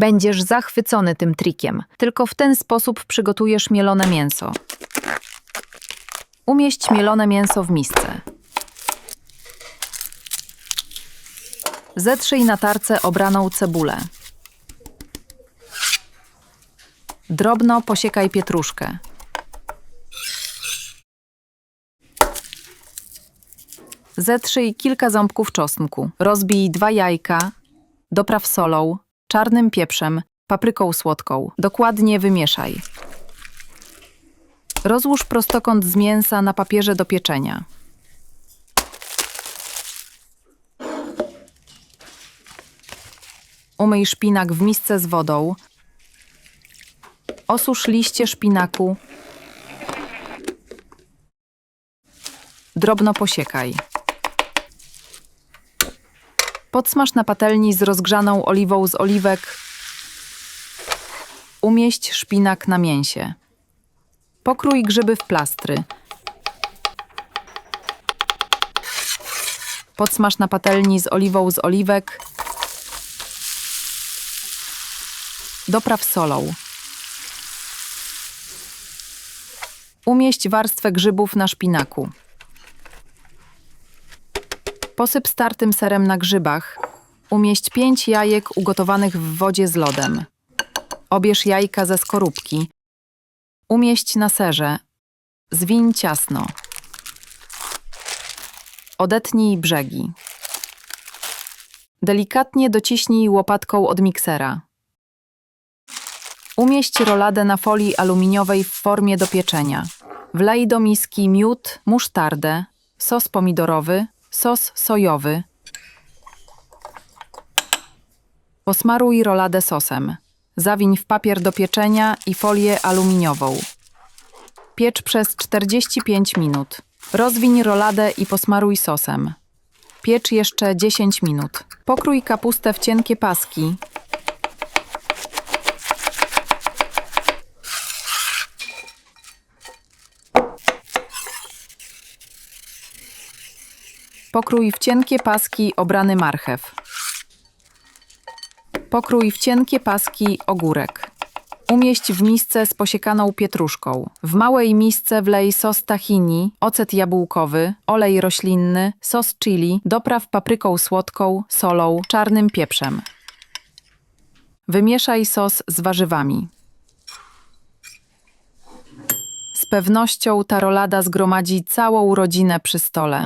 Będziesz zachwycony tym trikiem. Tylko w ten sposób przygotujesz mielone mięso. Umieść mielone mięso w misce. Zetrzyj na tarce obraną cebulę. Drobno posiekaj pietruszkę. Zetrzyj kilka ząbków czosnku. Rozbij dwa jajka. Dopraw solą, czarnym pieprzem, papryką słodką. Dokładnie wymieszaj. Rozłóż prostokąt z mięsa na papierze do pieczenia. Umyj szpinak w misce z wodą. Osusz liście szpinaku. Drobno posiekaj. Podsmaż na patelni z rozgrzaną oliwą z oliwek. Umieść szpinak na mięsie. Pokrój grzyby w plastry. Podsmaż na patelni z oliwą z oliwek. Dopraw solą. Umieść warstwę grzybów na szpinaku. Posyp startym serem na grzybach. Umieść pięć jajek ugotowanych w wodzie z lodem. Obierz jajka ze skorupki. Umieść na serze. Zwiń ciasno. Odetnij brzegi. Delikatnie dociśnij łopatką od miksera. Umieść roladę na folii aluminiowej w formie do pieczenia. Wlej do miski miód, musztardę, sos pomidorowy, sos sojowy. Posmaruj roladę sosem. Zawiń w papier do pieczenia i folię aluminiową. Piecz przez 45 minut. Rozwiń roladę i posmaruj sosem. Piecz jeszcze 10 minut. Pokrój kapustę w cienkie paski. Pokrój w cienkie paski obrany marchew. Pokrój w cienkie paski ogórek. Umieść w misce z posiekaną pietruszką. W małej misce wlej sos tahini, ocet jabłkowy, olej roślinny, sos chili, dopraw papryką słodką, solą, czarnym pieprzem. Wymieszaj sos z warzywami. Z pewnością ta rolada zgromadzi całą rodzinę przy stole.